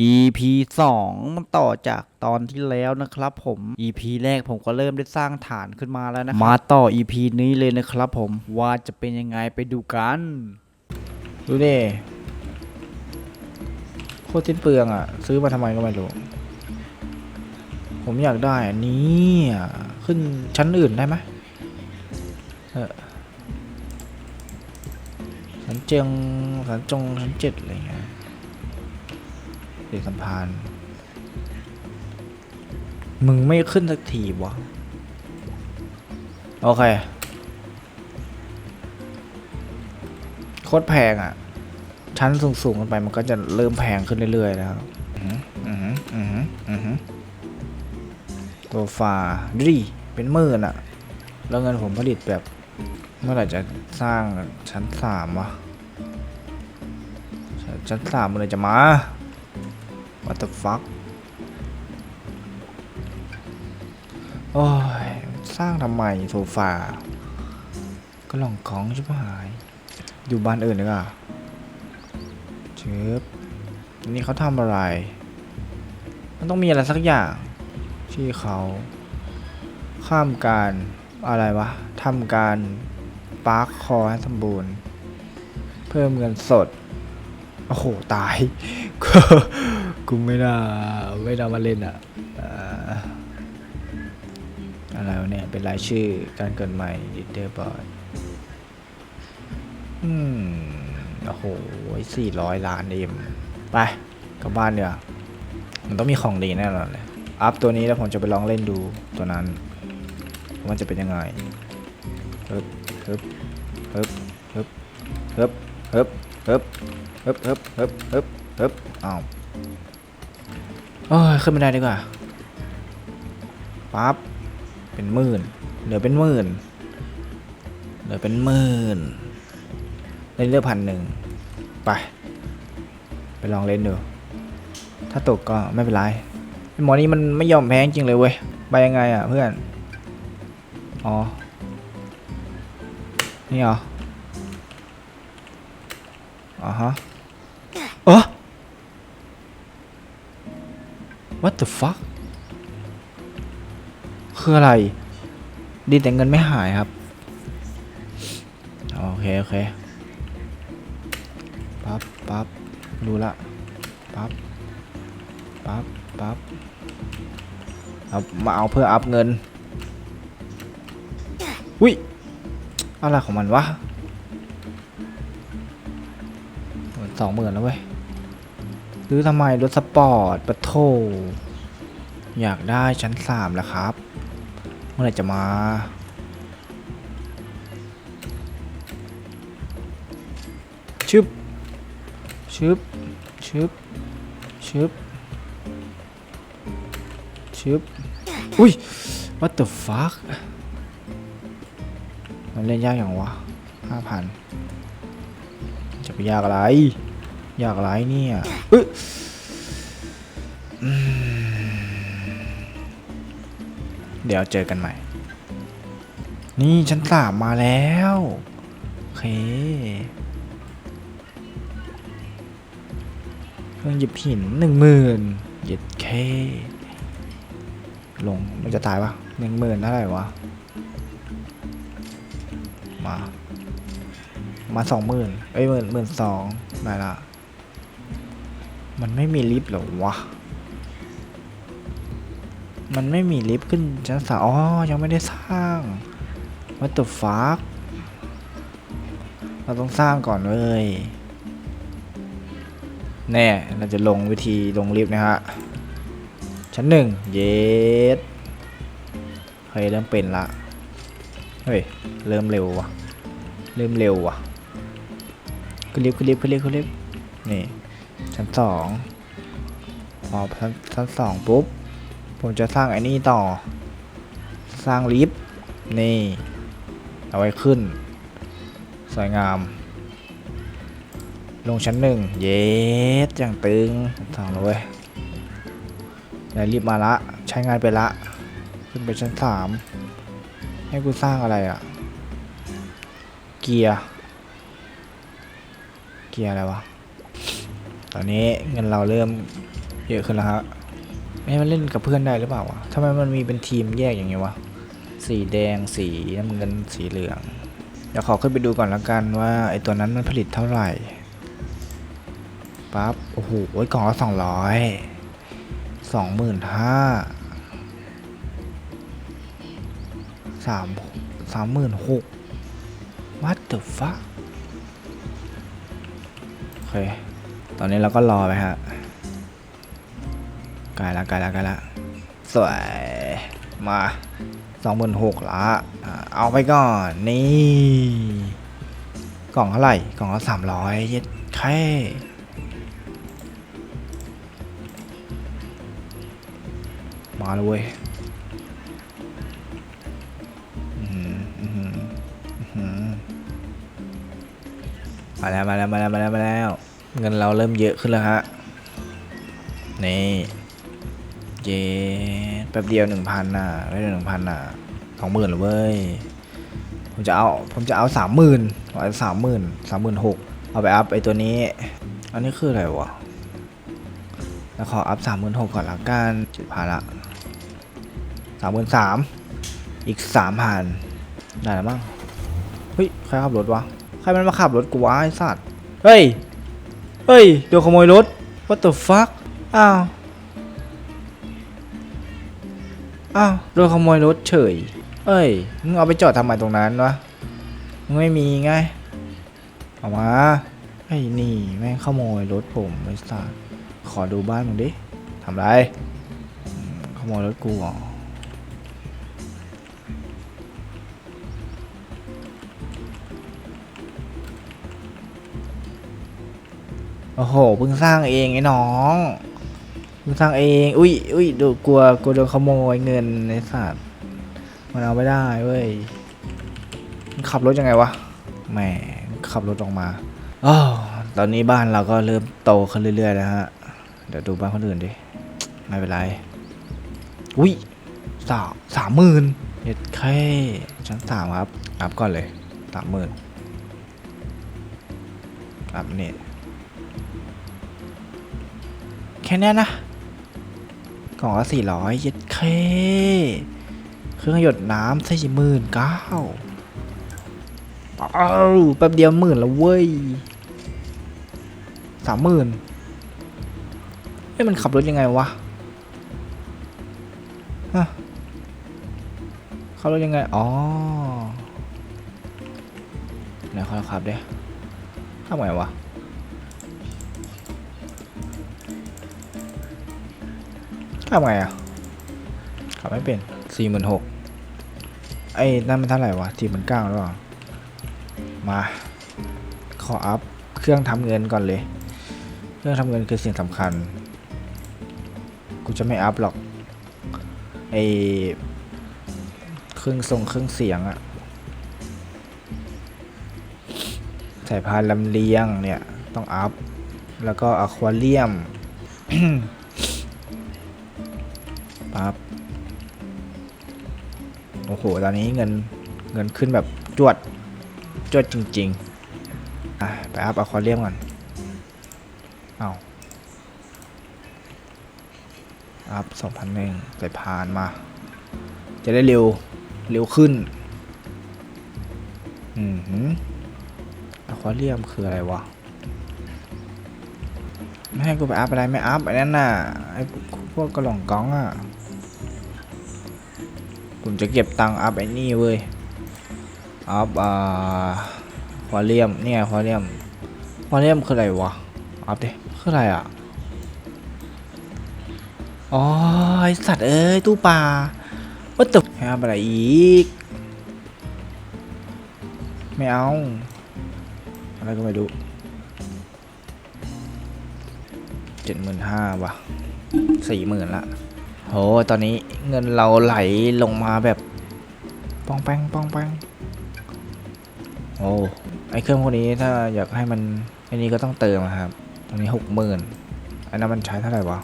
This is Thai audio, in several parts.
EP 2 มันต่อจากตอนที่แล้วนะครับผม EP แรกผมก็เริ่มได้สร้างฐานขึ้นมาแล้วนะมาต่อ EP นี้เลยนะครับผมว่าจะเป็นยังไงไปดูกัน ดูดิโคตรสิ้นเปลืองอะ ซื้อมาทำไมก็ไม่รู้ ผมอยากได้อันนี้อ่ขึ้นชั้นอื่นได้ไหมเออชั้นเจียงชั้นจงชั้นเจ็ดอะไรเงี้ย ด็กสัมพานธ์มึงไม่ขึ้นสักทีวะ โอเค โคตรแพงอะ ชั้นสูงๆกันไปมันก็จะเริ่มแพงขึ้นเรื่อยๆนะครับอือหืออือหืออือหือตัวฟาดูดิเป็นหมื่นอะ แล้วเงินผมผลิตแบบ เมื่อไหร่จะสร้างชั้นสามวะชั้นสามเมื่อไหร่จะมา what the fuck โอ้ย สร้างทำไมโซฟา ก็หลองของช่ไหมอยู่บ้านอื่นดีกว่าเชิบนี่เขาทำอะไร มันต้องมีอะไรสักอย่าง ที่เขา ข้ามการอะไรวะทำการปาร์คคอให้สมบูรณ์ เพิ่มเงินสด โอ้โห ตาย กูไม่น่าไม่น่ามาเล่นอะอะไรเนี่ย เป็นรายชื่อการเกิดใหม่ดิเดอร์บอร์ดอืม โอ้โหสี่ร้อยล้านเอ็มไปกลับบ้านเดี๋ยวมันต้องมีของดีแน่นอนเลย อัพตัวนี้แล้วผมจะไปลองเล่นดูตัวนั้น มันจะเป็นยังไงฮึบฮึบฮึบฮึบฮึบฮึบฮึบฮึบฮึบฮึบฮึบฮึบอ้าว โอ้ยขึ้นไม่ได้ดีกว่าปั๊บเป็นหมื่นเหลือเป็นหมื่นเหลือเป็นหมื่นเล่นเลือกพันหนึ่งไป ไปลองเล่นดู ถ้าตกก็ไม่เป็นไรหมอนี่มันไม่ยอมแพ้จริงเลยเว้ยไปยังไงอะเพื่อน อ๋อ นี่เหรออ๋อฮะ what the fuck คืออะไร ดีแต่เงินไม่หายครับ โอเค โอเค ปั๊บปั๊บดูละ ปั๊บ ปั๊บ ปั๊บ เอามาเอาเพื่ออัพเงิน อุ้ย อะไรของมันวะหมื่นสองหมื่นแล้วเว้ย ซื้อทำไมรถสปอร์ตปะโทอยากได้ชั้นสามแล้วครับ เมื่อไหร่จะมาชึบชึบชึบชึบชึบอุ้ย what the fuck มันเล่นยากอย่างวะห้าพันจะไปยากอะไร ยากอะไรเนี่ยเอ้ยอืมเดี๋ยวเจอกันใหม่ นี่ชั้นสามมาแล้ว โอเค เครื่องหยิบหินหนึ่งหมื่นเย็ดเค ลงมันจะตายปะหนึ่งหมื่นเท่าไหร่วะ มา มาสองหมื่นเอ้ยหมื่นหมื่นสองได้ละ มันไม่มีลิฟต์หรอวะ มันไม่มีลิฟต์ขึ้นชั้นสามอ๋อ ยังไม่ได้สร้าง What the fuck เราต้องสร้างก่อนเว้ยแน่เราจะลงวิธีลงลิฟต์นะฮะ ชั้นหนึ่งเยสเฮ้ยเริ่มเป็นละ เฮ้ย เริ่มเร็วว่ะเริ่มเร็วว่ะขึ้นลิฟต์ขึ้นลิฟต์ขึ้นลิฟต์ขึ้นลิฟต์นี่ ชั้นสองพอชั้นชั้นสองปุ๊บ ผมจะสร้างไอ้นี่ต่อ สร้างลิฟต์นี่ เอาไว้ขึ้น สวยงาม ลงชั้นหนึ่ง เยสอย่างตึงสองแล้วเว้ยได้รีบมาละ ใช้งานไปละ ขึ้นไปชั้นสามให้กูสร้างอะไรอะ่ะ เกียร์ เกียร์อะไรวะ อนนี้เงินเราเริ่มเยอะขึ้นแล้วฮะไม่มันเล่นกับเพื่อนได้หรือเปล่าวะทำไมมันมีเป็นทีมแยกอย่างเงี้ยวะ สีแดง สีน้ำเงิน สีเหลือง เดี๋ยวขอขึ้นไปดูก่อนละกันว่าไอตัวนั้นมันผลิตเท่าไหร่ ปั๊บ โอ้โหกล่องละสองร้อยสองหมื่นห้าสามสามหมื่นหก what the fuck โอเค ตอนนี้เราก็รอไปฮะใกล้ละกล้ละกล้ละสวยมาสองหมื่นหกละอ่าเอาไปก่อนนี่ กล่องเท่าไหร่ กล่องละสามร้อยเย็ดแค่มาเลยเว้ยอื้อหืออื้อหืออื้อหือมาแล้วมาแล้วมาแล้วมาแล้วมาแล้ว เงินเราเริ่มเยอะขึ้นแล้วฮะ นี่ เย้แป๊บเดียวหนึ่งพันน่ะได้หนึ่งพันน่ะสองหมื่นเลยเว้ย ผมจะเอา ผมจะเอาสามหมื่นเอาสามหมื่นสามหมื่นหกเอาไปอัพไอตัวนี้ อันนี้คืออะไรวะ แล้วขออัพสามหมื่นหกก่อนละกันเจ็ดพันละสามหมื่นสามอีกสามพันได้แล้วมั้ง เฮ้ย ใครขับรถวะ ใครมันมาขับรถกูวะไอ้สัตว์ เฮ้ย เฮ้ย โดนขโมยรถ what the fuck อ้าว อ้าว โดนขโมยรถเฉย เอ้ย มึงเอาไปจอดทำไมตรงนั้นวะ มึงไม่มีไงเอามาไอ้นี่แม่งขโมยรถผมไอ้สัสขอดูบ้านมึงดิทำไร ขโมยรถกูเหรอ โอ้โหเพิ่งสร้างเองไอ้น้องเพิ่งสร้างเอง อุ้ยอุ้ยดูกลัวกลัวโดนขโมยเงินไอ้สัตว์มันเอาไม่ได้เว้ยมันขับรถยังไงวะแหมขับรถออกมาอ๋อตอนนี้บ้านเราก็เริ่มโตขึ้นเรื่อยๆแล้วฮะเดี๋ยวดูบ้านคนอื่นดิไม่เป็นไรอุ้ยสามสามหมื่นเอ็ดแค่ชั้นสามครับอัพก่อนเลยสามหมื่นอัพเนี่ย แค่เนี้ยนะ กล่องละสี่ร้อยยัดเค เครื่องหยดน้ำสี่หมื่นเก้าอ้าวแป๊บเดียวหมื่นแล้วเว้ยสามหมื่นเฮ้ยมันขับรถยังไงวะฮะขับรถยังไง อ๋อไหนเขาขับเด้ทำไงวะ ทำไงอะขับไม่เป็นสี่หมื่นหกไอ้นั่นมันเท่าไหร่วะสี่หมื่นเก้าหรือเปล่า มา ขออัพเครื่องทำเงินก่อนเลย เครื่องทำเงินคือสิ่งสำคัญ กูจะไม่อัพหรอก ไอ้เครื่องทรงเครื่องเสียงอะสายพานลำเลียงเนี่ย ต้องอัพ แล้วก็อะควาเรียม โอ้โห ตอนนี้เงินเงินขึ้นแบบจวดจวดจริงๆอะไปอัพอะควาเรียมก่อน เอาอัพสองพันหนึ่งใส่พานมา จะได้เร็ว เร็วขึ้น อืมอะควาเรียมคืออะไรวะ ไม่ให้กูไปอัพอะไรไม่อัพไอ้นั่นน่ะ ไอ้พวกกระหล่องก้องอะ ผมจะเก็บตังค์อัพไอ้นี่เว้ย อัพอ่าควาเรียมเนี่ยควาเรียมควาเรียมคืออะไรวะ อัพดิคืออะไรอะ อ๋อไอสัตว์เอ้ยตู้ปลาว่าตกให้อัพอะไรอีก ไม่เอา อะไรก็ไม่รู้เจ็ดหมื่นห้าว่ะสี่หมื่นละ โหตอนนี้เงินเราไหลลงมาแบบปองแปงปองแปงโอ้ไอเครื่องพวกนี้ถ้าอยากให้มันไอนี้ก็ต้องเติมครับ ตรงนี้หกหมื่นอันนั้นมันใช้เท่าไหร่วะ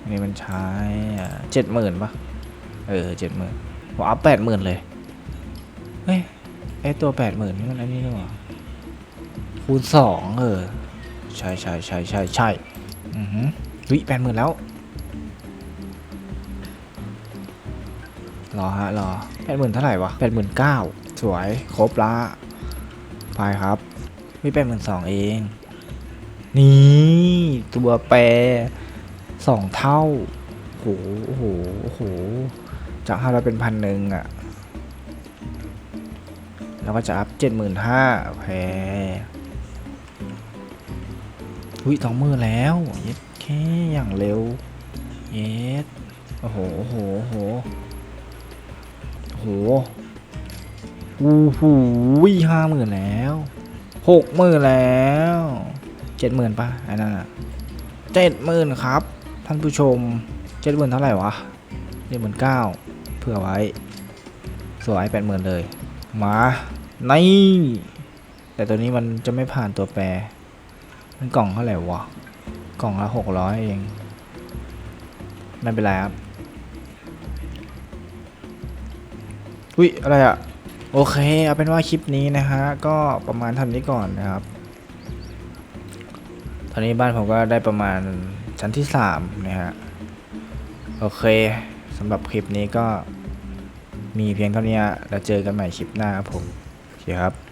อันนี้มันใช้เจ็ดหมื่นปะเออเจ็ดหมื่นผมอัพแปดหมื่นเลยเฮ้ยไอตัวแปดหมื่นนี่มันอันนี้นี่หว่าคูณสองเออ ใช่ใช่ใช่ใช่ใช่อือหือวิแปดหมื่นแล้ว รอฮะรอแปดหมื่นเท่าไหร่วะแปดหมื่นเก้าสวยครบละไปครับวิแปดหมื่นสองเอง นี่ตัวแปรสองเท่าโหโอ้โหโอ้โหจากห้าร้อยเป็นพันหนึ่งอะแล้วก็จะอัพเจ็ดหมื่นห้าโอเคอุ้ยสองมือแล้วเย็ดแค่อย่างเร็วเย็ดโอ้โหโอ้โหโอ้โห โอ้โหโอ้โหห้าหมื่นแล้วหกหมื่นแล้วเจ็ดหมื่นป่ะอ้นั่นอะเจ็ดหมื่นครับ ท่านผู้ชมเจ็ดหมื่นเท่าไหร่วะเจ็ดหมื่นเก้าเผื่อไว้ สวยแปดหมื่นเลย มาในแต่ตัวนี้มันจะไม่ผ่านตัวแปร มันกล่องเท่าไหร่วะ กล่องละหกร้อยเอง ไม่เป็นไรครับ อุ้ยอะไรอะโอเค เอาเป็นว่าคลิปนี้นะฮะ ก็ประมาณเทำนี้ก่อนนะครับ ตอนนี้บ้านผมก็ได้ประมาณชั้นที่สามนะฮะ โอเคสำหรับคลิปนี้ก็มีเพียงเท่านี้แล้วเจอกันใหม่คลิปหน้าครับผมโอเคครับ